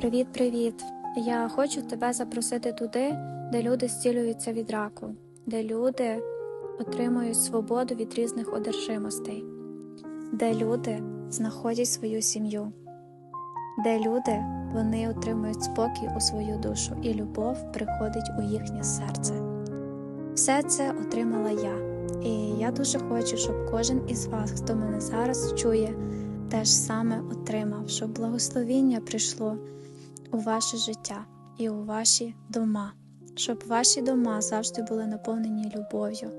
Привіт-привіт! Я хочу тебе запросити туди, де люди зцілюються від раку, де люди отримують свободу від різних одержимостей, де люди знаходять свою сім'ю, де люди вони отримують спокій у свою душу і любов приходить у їхнє серце. Все це отримала я, і я дуже хочу, щоб кожен із вас, хто мене зараз чує, теж саме отримав, щоб благословіння прийшло у ваше життя і у ваші дома, щоб ваші дома завжди були наповнені любов'ю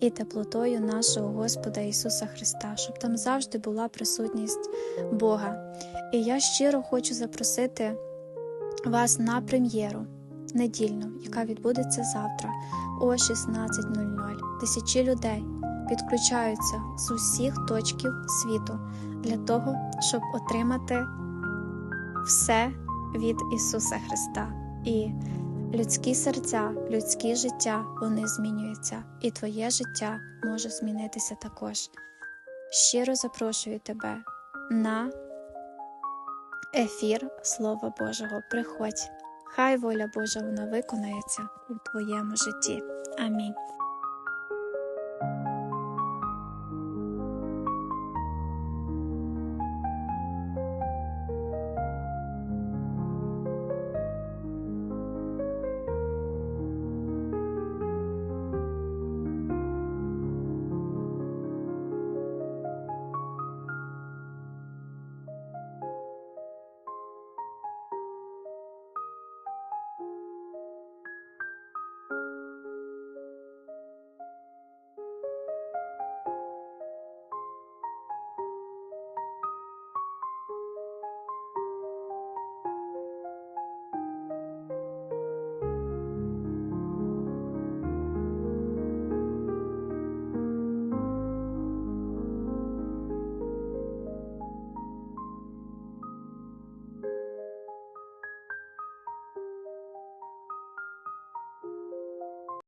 і теплотою нашого Господа Ісуса Христа, щоб там завжди була присутність Бога. І я щиро хочу запросити вас на прем'єру недільну, яка відбудеться завтра о 16.00. Тисячі людей підключаються з усіх точків світу для того, щоб отримати все від Ісуса Христа. І людські серця, людські життя вони змінюються, і твоє життя може змінитися також. Щиро запрошую тебе на ефір Слова Божого. Приходь, хай воля Божа вона виконається у твоєму житті. Амінь.